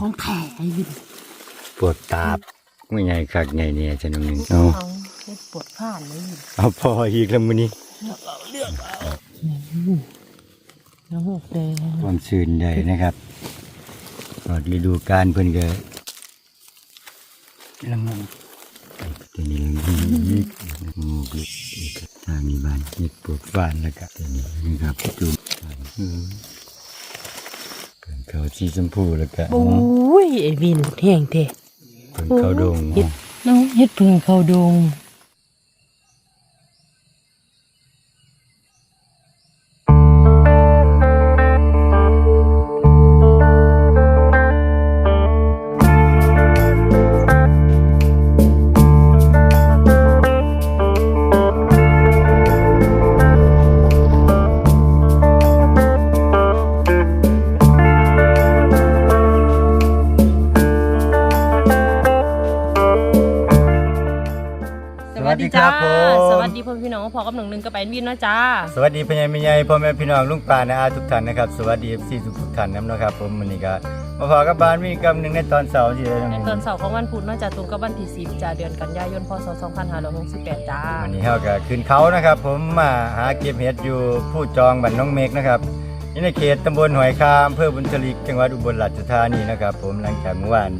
ของแท้ไอ้วินปวดตาบไม่ไงคักไงเนี่ยจะน้องหนึ่งเอาเอาเฮ็ดปวดผ่านเลยวินเอาพออีกแล้วมื้อนี้น้ำหกแดงความชื้นได้นะครับตอดฤดูกาลเพิ่นก็ลังงตัวนี้ลังอีกงูอีกอีกทางนี้บ้านเฮ็ดปวดฟ้านแล้วก็ตัวนี้นะครับจุ่มอืม เพิ่นเขาสีชมพูแล้วก็โอ้ยไอ้วินแห้งแท้เพิ่นเขาดงเฮ็ดน้องเฮ็ดพึ่งเข้าดง กับหนึ่งหนึ่งกับแอนวินเนาะจ้า สวัสดีพ่อใหญ่แม่ใหญ่พ่อแม่พี่น้องลุงป่านะอาทุกท่านนะครับ สวัสดีพี่ทุกทุกๆท่านนํนะครับ ผมมื้อนี้ก็มาพอกับบ้านมีกำหนึงในตอนเสาร์ที่ได้ในตอนเสาร์ของวันพุธเนาะจ้าตรงกับวันที่10จ้าเดือนกันยายนพศ2568จ้าวันนี้เฮาก็ขึ้นเขานะครับ ผมมาหาเก็บเห็ดอยู่ผู้จองบ้านน้องเมฆนะครับนี่ในเขตตำบลหอยคามอำเภอบุญทลิกจังหวัดอุบลราชธานีนะครับ ผมหลังจากเมื่อวาน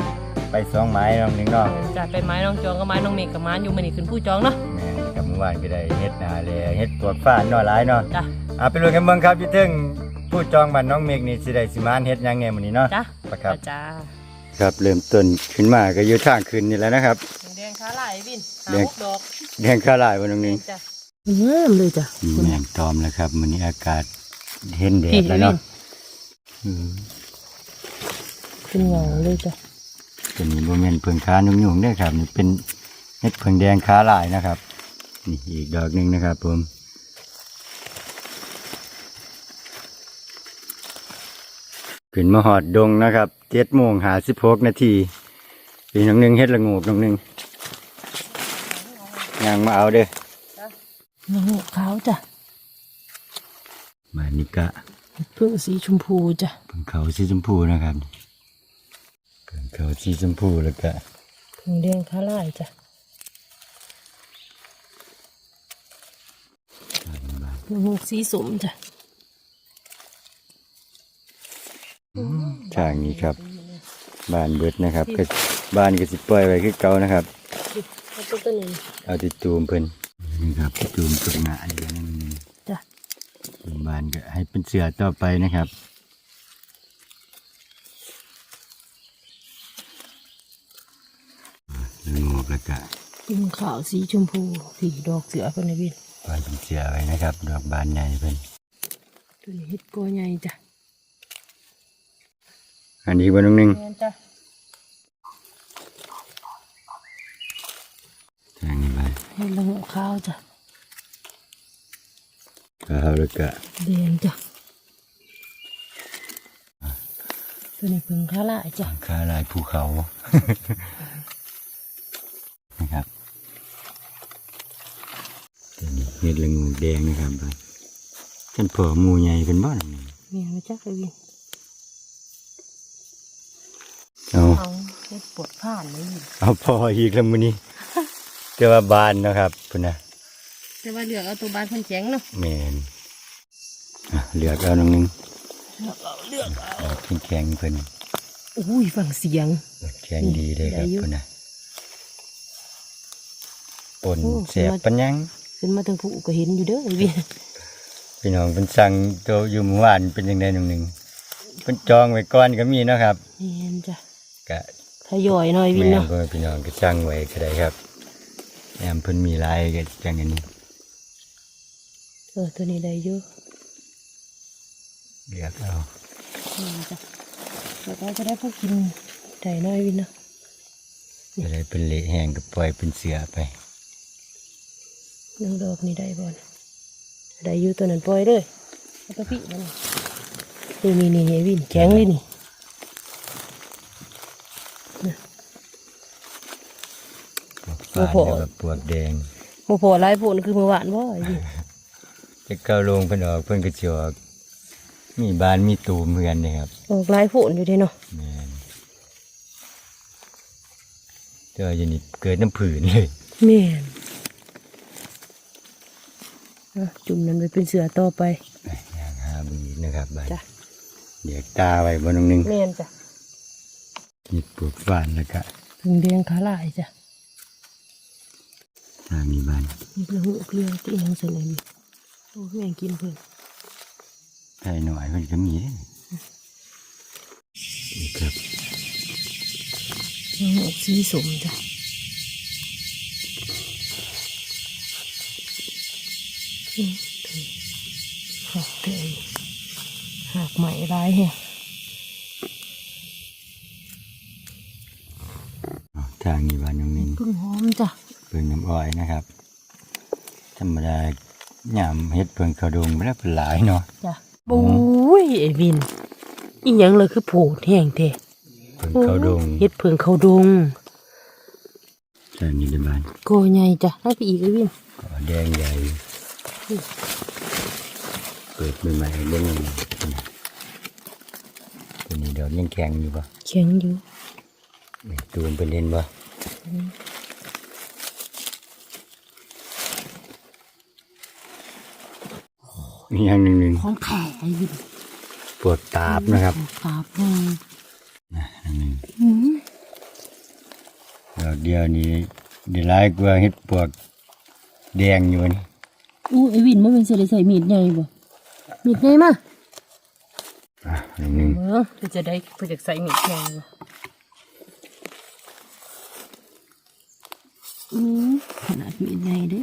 ไปสองไม้น้องหนึงเนาะจ้าไปไม้น้องจองกับไม้น้องเมฆกับไม้อยู่มื้อนี้ขึ้นผู้จองเนาะ วานก็ได้เฮ็ดนาเลยเฮ็ดปวดฟ้าเนาะหลายเนาะจ้าอะไปลุ้นกันเบิ่งครับพี่ถึงผู้จองบ้านน้องเมฆนี่สิได้สิมานเฮ็ดหยังไงมื้อนี้เนาะจ้าครับ จ้าครับเริ่มต้นขึ้นมาก็อยู่ทางขึ้นนี่แหล้วนะครับ แดงขาลายวินหาแดง หกดอกแดงข้าลายวันตรงนี้จ้างามเลยจ้ะแมงตอมแล้วครับมื้อนี้อากาศเห็นแดดพี่แล้ววิเนาะนอืมเป็นเงาเลยจ้ะตัวนี้บ่แม่นเพิ่งขานุ่งๆเด้อครับนี่เป็นเห็ดเพิ่งแดงขาลายนะครับ นี่อีกดอกหนึงนะครับผมขึ้นมาหอดดงนะครับ7โมง56นาทีอีกน้องหนึงเฮ็ดละโงูกน้องหนึงย่างมาเอาเด้อน้องขาวจ้ะมานี่กะเพิ่งสีชมพูจ้ะเพิ่งเขาสีชมพูนะครับเพิ่งเขาสีชมพูแล้วก็เพิ่งแดงขาลายจ้ะ น้องสีสมจ้ะทางนี้ครับบ้านเบิดนะครับก็บ้านก็สิปล่อยไว้คือเก่านะครับ เอาต้นต้นนี้เอาติดตูมเพิ่นนี่ครับตูมตุกหนาเดียวนั่นเองจ้ะบ้านก็ให้เป็นเสือต่อไปนะครับแล้วงอกแล้วก็ pin ขาวสีชมพูผีดอกเสือเพิ่นนะวิน ปล่อยเป็นเสือไว้นะครับ ดอกบานใหญ่เพิ่นตัวนี้เฮ็ดกอใหญ่จ้ะ อันนี้วันนึงหนึงแม่นจ้ะทางนี้บ้านเฮ็ดละงกขาวจ้ะก็เอาแล้วก็แดงจ้ะตัวนี้เพิ่งขาลายจ้ะคาลายภูเขา นะครับตัวนี้ เห็ดละงูแดงนะครับบ้านฉันเผื่อหมูใหญ่เป็นบ้านแม่นมาจ้ะไอ้วินเอาเอาเฮ็ดปวดผ่านเลยวินเอาพออีกแล้วมื้อนี้แต่ว่าบานเนาะครับพุ่นนะแต่ว่าเหลือกเอาตัวบานเพิ่นแข็งเนาะแม่นอะเหลือกเอาหนึงหนึงเลือกเอาเลือกเอาดอกแข็งๆเพิ่นอุ้ยฟังเสียงดอกแข็งดีเลยครับได้อยู่พุ่นนะปนโอ้แสบปัญญัง ขึ้นมาถึงผู้ก็เห็นอยู่เด้อไอ้วินพี่น้องเพิ่นสั่งตัวอยู่เมื่อวานเป็นจังไดหนึงหนึงเพิ่นจองไว้ก่อนก็มีเนาะครับแม่นจ้ะก็ทยอยหน่อยวินแม่เนาะเพื่อนพี่น้องก็สั่งไว้ก็ได้ครับแอมเพิ่นมีหลายก็จังอันนี้เออตัวนี้ได้อยู่เลือกเอาแม่นจ้ะแล้วก็จะได้พวกกินได้หน่อยวินเนาะจะได้เป็นเละแห้งก็ปล่อยเป็นเสือไป หนึ่งดอกนี่ได้บ่นะได้อยู่ตัวนั้นปล่อยเลยเอาไปพี่มันนี่นี่นี่นี่วินแข็งเลยนี่ปวกโอ้ฟ้าโหแล้วก็ปวกแดงโมพอหลายผลคือเมื่อวานบ่ไอ้วินจะเก้าลงเพิ่นออกเพิ่นก็สิออกมีบ้านมีตูมเหมือนกันเลยครับออกหลายผลอยู่เด้เนาะแม่นจออยู่นี่เกิดน้ำผืนเลยแม่นอะ จุ่มนั้นไปเป็นเสือต่อไปไปย่างหาบีนะครับบาดจ้ะเดี๋ยวตาไว้บนตรงนึงแม่นจ้ะนี่ปลูกฝานแล้วก็ถึงแดงขาลายจ้ะทางนี้บ้านนี่ละหูเกลียงตียังเสนอนี่โอ้แม่งกินเพิ่นไก่หน่อยมันก็มีเด้นี่ครับยังออกสีสมจ้ะ หักเตยหักใหม่ร้ายแฮะทางนี้บ้านตรงนึงพึ่งหอมจ้ะเพิ่งน้ำอ้อยนะครับ ธรรมดาหยามเฮ็ดเพิ่งเขาดงไม่ได้เป็นหลายเนาะจ้ะบุ้ยไอ้วิน อีหยังเลยคือโผล่แห้งแท้เพิ่งเขาดงเฮ็ดเพิ่งเขาดงทางนี้เลยบ้านโกใหญ่จ้ะให้ไปอีกไอ้วินก็แดงใหญ่ เปิดใหม่ๆเล่นนี่ตัวนี้เดี๋ยวยังแข็งอยู่ปะแข็งอยู่นี่ตูนไปเล่นปะมีอย่างหนึ่งหนึ่งของแท้ไอ้วินปวดตาบนะครับตาบแห้งนะอันหนึ่งอืมดอกเดียวนี้เดี๋ยวไล่กว่าเฮ็ดปวกแดงอยู่นี่ อู้ไอ้วินมันเป็นเสได็ใส่มีดใหญ่บ่มีดใหญ่มาอะอันหนึ่งเบิ่งเพื่อจะได้เพื่อจะใส่มีดใหญ่บ่อืมขนาดมีดใหญ่เด้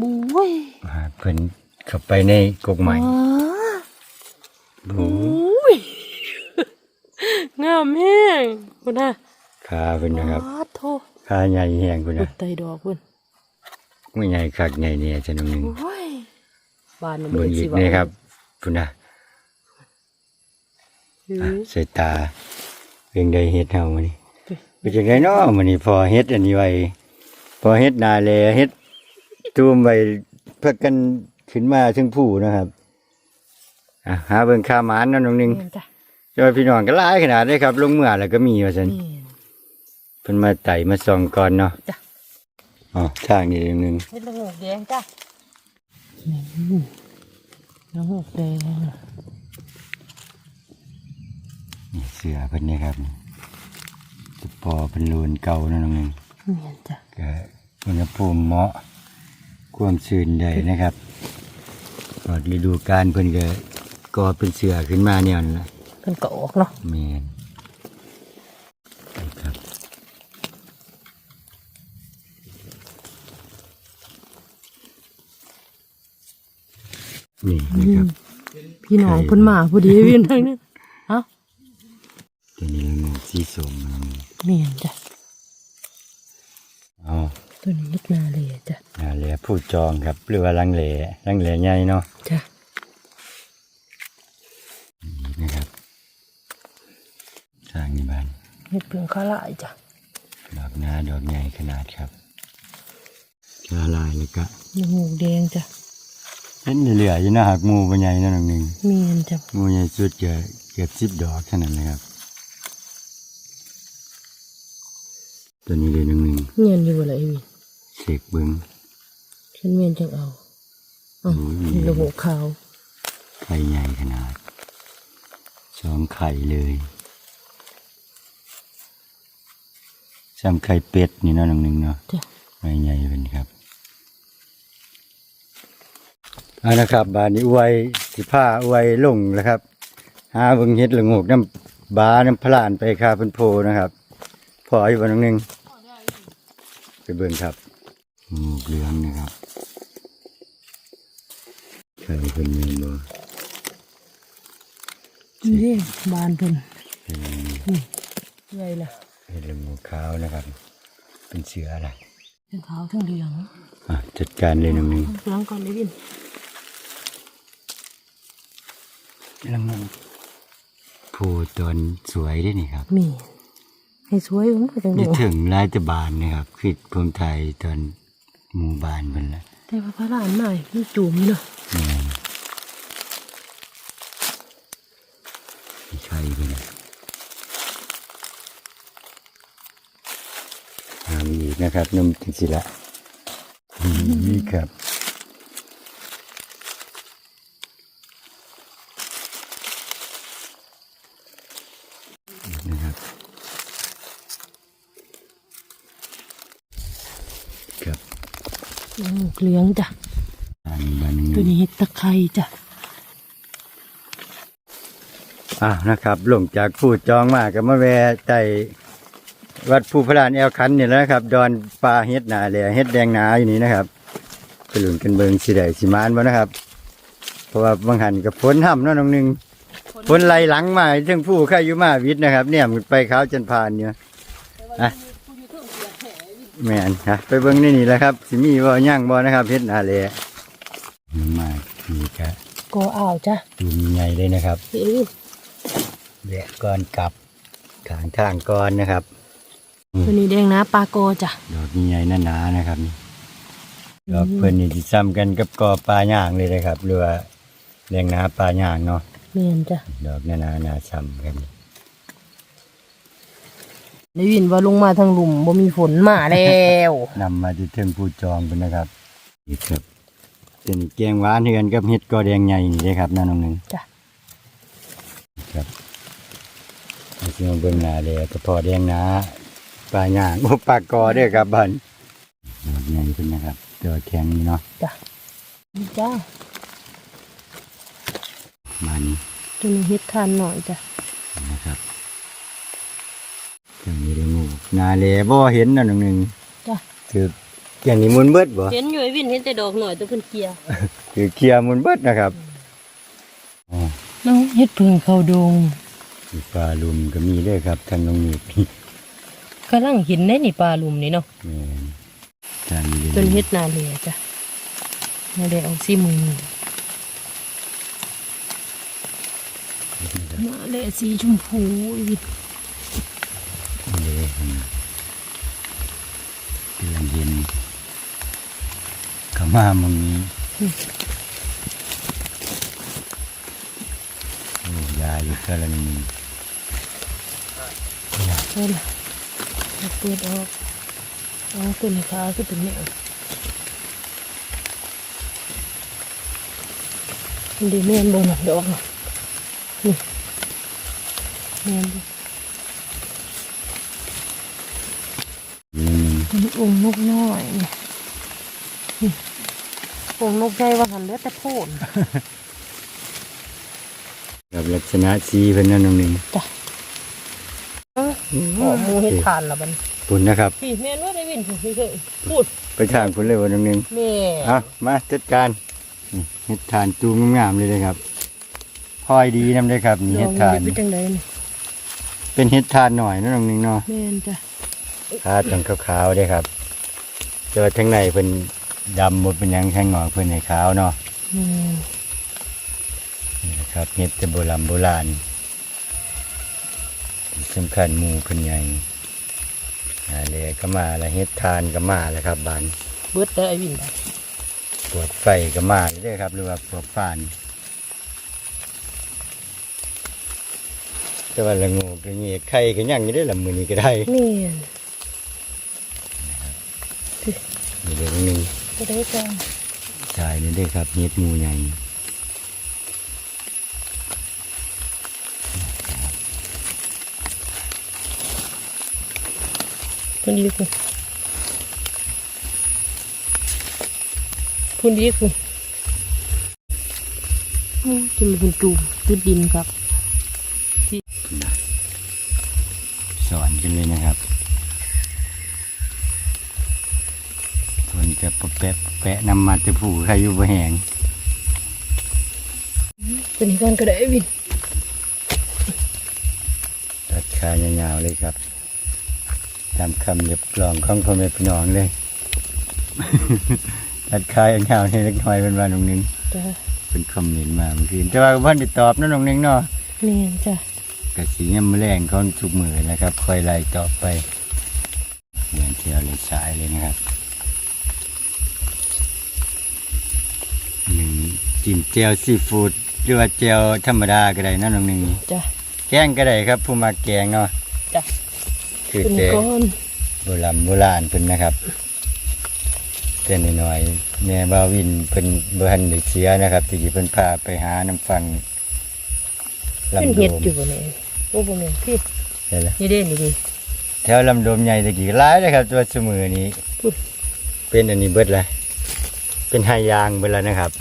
บุ้ยอ่าเพิ่นเข้าไปในกกใหม่อ๋อ โอ้อุ้ยงามแห้งคุณน่ะขาเพิ่นนะครับอ๋อโทษขาใหญ่แห้งพุ่นอุนะดไตดอกคุณ ไม่ใหญ่คักใหญ่เนี่ยจังหนึ่งโอ้ยบานนี่เบิ่งอีกนี่ครับพุ่นนะอือใส่ตาเพียงใดเฮ็ดเฮามื้อนี้เป็นจังไดเนาะมื้อนี้พอเฮ็ดอันนี้ไว้พอเฮ็ดนาแลเฮ็ดตูมไว้เพื่อกันขึ้นมาถึงผู้นะครับอะหาเบิ่งค่าหมานเนาะน้องหนึงแม่นจ้ะแต่ว่าพี่น้องก็หลายขนาดเลยครับ ลงเมื่อแล้วก็มีว่าซั่นแม่นเพิ่นมาไต่มาส่องก่อนเนาะจ้ะ อ๋อทางนี้นึงเฮ็ดละโงกแดงจ้ะนี่ละโงกแดงนี่เสือเพิ่นนี่ครับจะพอเป็นรูนเก่าเนาะน้องหนึงแม่นจ้ะก็อุณหภูมิเหมาะความชื้นได้นะครับพอฤดูกาลเพิ่นก็ก่อเป็นเสือขึ้นมาเนี่ยนั่นล่ะเพิ่นก็ออกเนาะแม่นนี่ครับ นี่นะครับพี่น้องเพิ่นมาพอดีวินทางนี้เอ้าตัวนี้มันสีส้มมันแม่นจ้ะอ๋อตัวนี้เฮ็ดนาเลยจ้ะนาแหลผู้จองครับหรือว่าลังแหลลังแหลใหญ่เนาะจ้ะนี่นะครับสร้างนี่บ้านเฮ็ดเพิ่งขาลายจ้ะดอกหน้าดอกใหญ่ขนาดครับชาลายแล้วก็ละโงกแดงจ้ะ เห็นเหลืออยู่นะหักหมูบใหญ่นั่นหนึ่งแม่นจ้ะหมูใหญ่สุดเกือบเกือบสิบดอกเท่านั้นนะครับตัวนี้เลยหนึ่งหนึ่งเงียนอยู่บ่ล่ะไอ้วินเสกเบิ้งฉันแม่นจังเอาเอ้าโอ้ยนี่ละโงกขาวไข่ใหญ่ขนาดสองไข่เลยสามไข่เป็ดนี่เนาะหนึ่งหนึ่งเนาะจ้ะไม่ใหญ่เป็นครับ เอานะครับ บานนี้อวยสิผ้าอวยลงแล้วครับหาเบิ่งเฮ็ดละโงกน้ำบาน้ำพลานไปคาเพิ่นโพนะครับพออยู่วันนึงไปเบิ่งครับหมูกเหลืองนะครับไข่เพิ่นมีบ่นี่เด้บานเพิ่นเป็นใหญ่ล่ะเฮ็ดละโงกขาวนะครับ เป็นเสืออะไรทั้งขาวทั้งเหลืองอะจัดการเลยหนึ่งหนึ่งเหลืองก่อนไอ้วิน ละโงกโพตอนสวยเด้นี่ครับ มีให้สวยผมก็จังนี่ดูถึงลายตะบานนะครับคือผมไทยตอนหมู่บ้านเป็นละแต่ว่าพระหลานใหม่มีจูมเนาะนี่ไม่ใช่เป็นหาามอีกนะครับนมถึงสิละนี่ครับนะครับ ครับ น้องเลี้ยงจ้ะอันนี้มันตัวนี้เห็ดตะไคร้จ้ะอ่านะครับลงจากผู้จองมากับมาแวะใจวัดผู้พระลานแอลคันเนี่ยแหล้วนะครับ ดอนปลาเฮ็ดหนาแหล่เฮ็ดแดงหนาอยู่นี่นะครับไปหลุนกันเบิงสิได้สิมานบ่นะครับ เพราะว่าบางหันกับฝนห่ำเนาะน้องหนึงฝนไหลหลังมาถึงผู้ข้าอยู่มาวิทย์นะครับ เนี่ยมันไปขาวจนผ่านเนี่ยอะ แม่นฮะไปเบิ่งนี่นี่แหละครับสิมีบ่ย่างบ่นะครับเฮ็ดหนาแหล่มากนี่ก็ก็อ้าวจ้ะดูมีใหญ่เลยนะครับเอ้ยแวะก่อนกลับขางทางก่อนนะครับตัวนี้แดงนะปลาโกจ้ะดอกมีใหญ่หนาๆนะครับนี่ดอกเพิ่นนี่สิซ้ำกันกับกอปลาย่างเลยนะครับหรือว่าแรงนาปลาย่างเนาะแม่นจ้ะดอกหนาๆหนาซ้ำกัน ได้ยินว่าลงมาทางหลุมบ่มีฝนมาแล้วนำมาที่ถึงผู้จองเป็นนะครับนี่ครับเป็นแกงหวานที่กันกับเห็ดกอแดงใหญ่นี่เลยครับน้าน้องหนึ่งจ้ะครับเอาสิมาเบิ่งหน้าเลยกระเพาะแดงหนาปลาย่างโอ้ปลากอเด้วยครับบันดอกใหญ่ขึ้นนะครับ ตัวแข็งนี่เนาะจ้ะนี่จ้ามานี่ตัวนี้เฮ็ดทานหน่อยจ้ะนะครับ อย่างนี้ได้งูนาเลบ่เห็นนะหนึ่งหนึ่งจ้ะคืออย่างนี้มุนเบิดบ่เห็นอยู่ไอ้วินเห็นแต่ดอกหน่อยตัวเพิ่นเคลียร์คือเคลียร์มุนเบิดนะครับอ๋อน้องเฮ็ดเพิ่งเข้าดงมีปลาลุมก็มีด้วยครับทางตรงนี้พี่กำลังเห็นได้นี่ปลาหลุมนี่เนาะแม่นทางนี้จนเฮ็ดนาเลยจ้ะนาเลยเอาซี่มือนาเลยสีชมพูอีวิน เลยเดือนเย็นก็มามึงนี้โอ้ยาอยู่ก็ละหนึ่เฮ้ยเปิดออกเอาตัวนี้ขาคือเป็นแนวมันดีแม่นบนน่ะดอกน่ะนี่แม่นบ่หนึ่ง มีองค์นกน้อยนี่นี่องค์นกใหญ่ว่าหันเหลือแต่โพนกับลักษณะสีเป็นนั่นหนึ่งจ้ะอ๋อหมูเห็ดทานละบัดนปุ่นนะครับพี่แม่นว่าได้วินพี่เคยพูดไปทางพุ่นเลยวันหนึ่งแม่เอามาจัดการนี่เห็ดทานจูงงามๆเลยเลยครับพลอยดีนำเลยครับนี่ลเห็องดดูทานเป็นจังไดนี่เป็นเห็ดทานหน่อยเนั่นนึงเนาะแม่นจ้ะ ขาตังขาวๆเลยครับแต่ว่าทั้งในเป็นดำหมดเป็นหยังแข้งหงอกเพิ่นให้ขาวเนาะแม่นนี่แหละครับเห็ดแต่โบราณโบราณที่สำคัญหมูเพิ่นใหญ่อะไรก็มาแล้วเห็ดทานก็มาแล้วครับบานเบิดได้ไอ้วินได้ปวดไฟก็มาเลยเด้อครับหรือว่าปวดฟาน แต่ว่าละงูก็เงี้ยไข่ก็ยังอยู่ได้อละมือนี้ก็ได้ แม่น นี่ เรื่องหนึงก็ได้จ้ะใช่นี่ได้อครับเฮ็ดหมูใหญ่คนดีคุณคนดีคุณอืมจะมีเป็นตูมตุดดินครับ สอนกันเลยนะครับคนจะปะ แปะแปะนำมาจะผูกใครอยู่บ่แหงตัวนี้กันก็ได้ไอ้วินตัดขายาวๆเลยครับ ตามคำเรียบกลองของพ่อแม่พี่น้องเลย ตัดขายาวๆให้เล็กน้อยเป็นวันหนึ่งนึงจ้ะเป็นคอมเมนต์มาเมื่อคืนแต่ว่าพ่อนติดตอบเนั่นน้องนึงเนาะแม่นจ้ะกะสียำแรงเขาทุกมือนะครับ คอยไล่ต่อไปเดินเที่ยวเลยสายเลยนะครับ จิ้มเจลซีฟู้ดหรือว่าเจลธรรมดาก็ได้เนั่นน้องหนึ่งจ้ะแกงก็ได้ครับ ผู้มาแกงเนาะจ้ะคือตัวแต่นี้ก้อนดโบราณโบราณเพิ่นนะครับเต้นหน่อยๆแม่บาวินเพิ่นบ่ทันได้เสียนะครับตะกี้เพิ่นพาไปหาน้ำฟังเป็นลำโดเห็ดมอยู่บ่เนี่ยโอ้บ่แม่นพี่ได้ละนี่เด่นนี่ดิแถวลำโดมใหญ่ตะกี้หลายเลยครับตัวสมือนี้อุ๊ยเป็นอันนี้เบิดเลยเป็นไฮยางเบิดแล้วนะครับ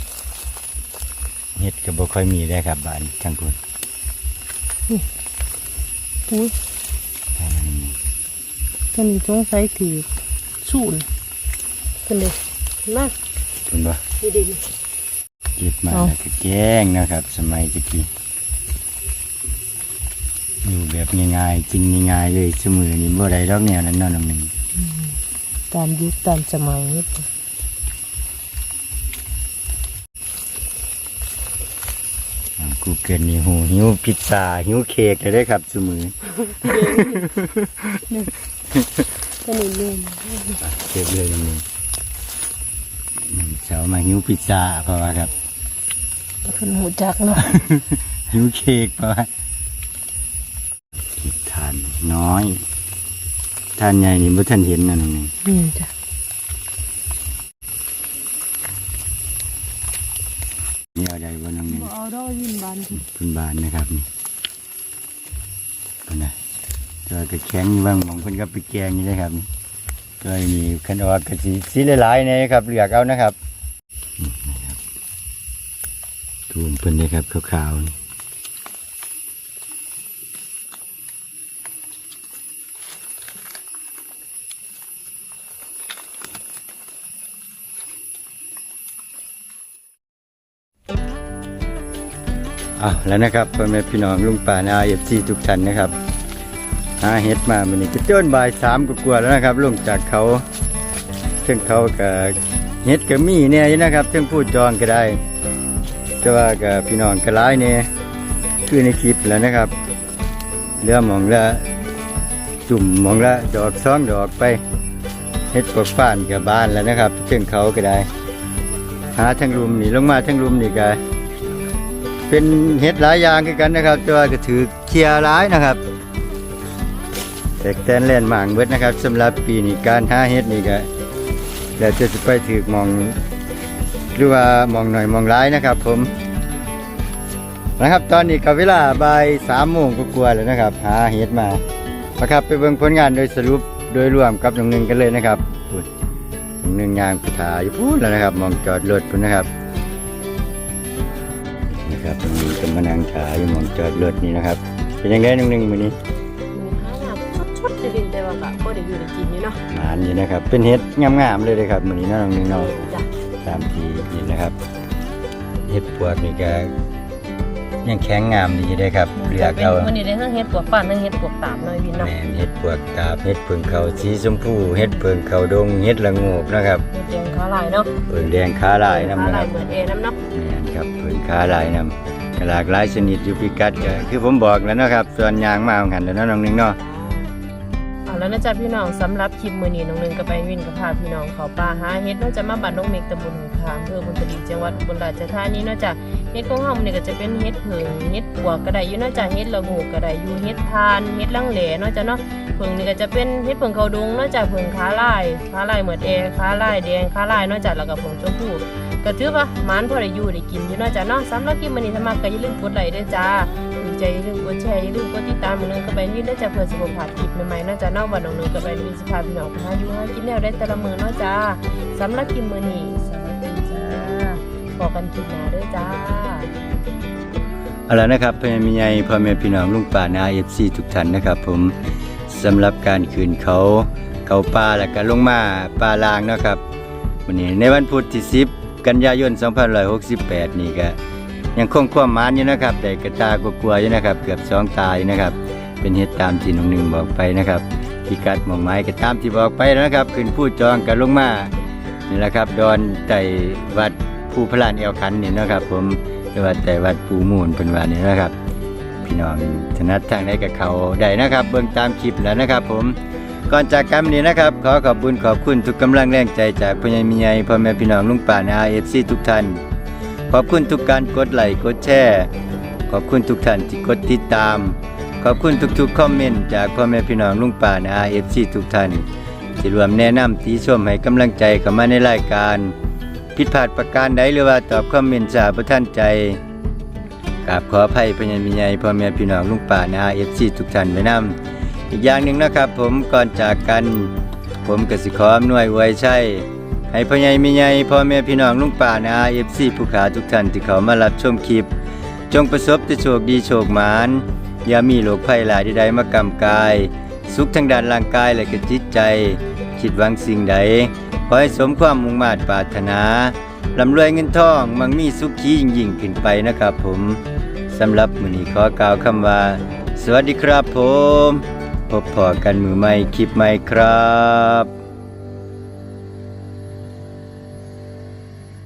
เห็ดก็บ่ค่อยมีได้ครับบ้านทางพุ่นอุ้ยตัวนี้สงสัยถือสูนเพิ่นเลยมาเพิ่นบ่นี่ดิเก็บมาเอาแล้วก็แกงนะครับ สมัยตะกี้อยู่แบบง่ายๆกินง่ายๆเลยสมือนี้บ่ได้ดอกแนวนั้นเนอนำหนึ่งตามยุคตามสมัย กูเกินนี่หูหิวพิซซ่าหิวเค้กเลยได้ครับสมือตัวนี้เล่นเก็บเลยน้ำหนึ่งเช้ามาหิวพิซซ่าเพราะว่าครับเพิ่นหูจักเนาะหิวเค้กเพราะว่ากินทานน้อยทานใหญ่นี่บ่ท่านเห็นนั่นนึงอืมจ้ะ นี่เอาได้บ่น้องหนึง เอา ดอกยินบานพื้นบ้านนะครับนี่เป็นไงตัวกระแข็งอยู่บ้างมองเพิ่นก็ไปแกงนี่เลยครับนี่ตัวนี้คันออกกระสีสีหลายๆเนี่ยครับเลือกเอานะครับนี่นะครับทูนเพิ่นเลยครับขาวๆ เอะแล้วนะครับพ่อแม่พี่น้องลุงป่านาเอฟซีทุกท่านนะครับหาเห็ดมามันนี้ก็เจ้นบ่ายสามกว่าแล้วนะครับลงจากเขาซึ่งเขากับเห็ดก็มีเนี่ยนะครับซึ่งพูดจองก็ได้ แต่ว่ากับพี่น้องก็ร้ายเนี่ยคือในคลิปแล้วนะครับเรือหมองละจุ่มมองละดอกซ้องดอกไปเห็ดปกฟ้านกับบ้านแล้วนะครับซึ่งเขาก็ได้ หาทั้งรุมนี่ลงมาทั้งรุมนี่ก็ เป็นเห็ดหลายอย่างกันนะครับแต่ว่าก็ถือเคลียร์หลายนะครับแตกแตนแล่นหมางเบิดนะครับสำหรับปีนี้การหาเห็ดนี่ก็แล้วจะไปถือมองหรือว่ามองหน่อยมองร้ายนะครับ ผมนะครับ ตอนนี้ก็เวลาบ่ายสามโมงก็กลัวๆแล้วนะครับ หาเห็ดมานะครับไปเบิ่งผลงานโดยสรุปโดยรวมกับน้องหนึ่งกันเลยนะครับหนึ่งยางพุทาอยู่พูดแล้วนะครับ มองจอดรถพุ่นนะครับ นะครับตรงนี้ก็มานั่งขายอยู่หมองจอดรถนี่นะครับ เป็นยังไงน้องหนึ่งมื้อนี้หาน้ำชดๆได้ดินแต่ว่าก็บ่ได้อยู่ได้กินนี่เนาะหมานนี่นะครับ เป็นเห็ดงามๆเลยเลยครับมื้อนี้เนาะน้องหนึ่งเนาะจ้ะตามที่นี่นะครับเห็ดปวกนี่ก็ยังแข็งงามดีเลยครับเลือกเอาวันนี้ได้ทั้งเฮ็ดปวกป่านทั้งเฮ็ดปวกตาบหน่อยพี่เนาะแม่นเห็ดปวกตาบเห็ดเพิงเขาสีชมพูเห็ดเพิงเขาดงเห็ดละโงกนะครับเฮ็ดแดงขาลายเนาะเพิงแดงขาลายน้ำขานะคลารัยบเหมือนเอน้ำเนาะแม่นครับเพิงขาลายน้ำก หลากหลายชนิดอยู่พิกัดก็คือผมบอกแล้วนะครับ ส่วนยางมาของหันแล้วเนาะน้องนึงเนาะเอาแล้วนะจ๊ะพี่น้องสำหรับคลิปมือนี้น้องนึงก็ไปวินกับพาพี่น้องเขาป่าหาเฮ็ดเนาะจะมาบ้านน้องเมกตำบลหงคามอำเภอบุญตลีจังหวัดอุบลราชธานีเนาะจ้ะเฮ็ดของเฮาเนี่ยก็จะเป็นเฮ็ดเผิงเฮ็ดปวกก็ได้อยู่เนาะจ้ะเฮ็ดละโงูก็ได้อยู่เฮ็ดทานเฮ็ดลังแหลเนาะจ้ะเนาะเผิงนี่ก็จะเป็นเฮ็ดเผิงเขาดงเนาะจ้ะเผิงขาลายขาลายเหมือนแอขาลายแดงขาลายเนาะจ้ะแล้วก็ผงชมพู ก็ถือว่ามันพอได้อยู่ได้กินอยู่เนาะจ้ะเนาะสำหรับคลิปมื้อนี้ถ้ามักก็อย่าลืมกดไลค์ด้วยจ้าถูกใจอย่าลืมกดแชร์อย่าลืมกดติดตามเหมือนเดิมกับไปนี่น่าจะเพื่อสุขภาพคลิปใหม่ๆน่าจะนอกวันหนึ่งกับไปดูสภาพพี่น้องพายุให้กินแนวได้แต่ละมือเนาะจ้าสำหรับคลิปมือนี้สวัสดีจ้าพอกันคลิปหน้าด้วยจ้าเอาละนะครับพ่อแม่พี่ใหญ่พ่อแม่พี่น้องลุงป่านาเอฟซีทุกท่านนะครับผมสำหรับการคืนเขาเขาป่าแล้วก็ลงมาป่าลางนะครับวันนี้ในวันพุธที่10 กันยายน2568 นี่ก็ยังคงความหมานอยู่นะครับ แต่กระตากลัวๆอยู่นะครับ เกือบสองตายนะครับ เป็นเหตุตามที่น้องหนึ่งบอกไปนะครับพิกัดหมองไม้ก็ตามที่บอกไปแล้วนะครับขึ้นผู้จองกันลงมานี่แหละครับดอนไต่วัดผู้พลานเอวคันนี่นะครับ ผมหรือว่าแต่วัดปูมูลเป็นว่านี่นะครับ พี่น้องถนัดทางใดกับเขาได้นะครับ เบิ่งตามคลิปแล้วนะครับ ผม ก่อนจากกันนี้นะครับ ขอขอบคุญขอบคุณทุกกำลังแรงใจจากพ่อใหญ่มีใหญ่พ่อแม่พี่น้องลุงป่านาเอฟซีทุกท่าน ขอบคุณทุกการกดไลค์กดแชร์ขอบคุณทุกท่านที่กดติดตาม ขอบคุณทุกๆคอมเมนต์จากพ่อแม่พี่น้องลุงป่านาเอฟซีทุกท่านที่รวมแนะนำตีชมให้กำลังใจเข้ามาในรายการ ผิดพลาดประการใดหรือว่าตอบคอมเมนต์สาบ่ท่านใจกราบขออภัยพญามิใหญ่พ่อแม่พี่น้องลุงป่านาเอฟซีทุกท่านไว้นํ อีกอย่างหนึ่งนะครับผมก่อนจากกัน ผมกสิขออำนวยอวยชัยให้พ่อใหญ่มีใหญ่พ่อแม่พี่น้องลุงป่านาเอฟซีผู้ขาทุกท่านที่เขามารับชมคลิป จงประสบแต่โชคดีโชคหมานอย่ามีโรคภัยหลายใดๆมากำกาย สุขทางด้านร่างกายและก็จิตใจ คิดหวังสิ่งใด ขอให้สมความมุ่งมา่ปรารถนาลำรวยเงินทองมั่งมีสุขียิ่งยิ่งขึ้นไปนะครับผมสำหรับมือนี้ขอกล่าวคำว่า สวัสดีครับผม พบพอกันมือใหม่คลิปใหม่ครับ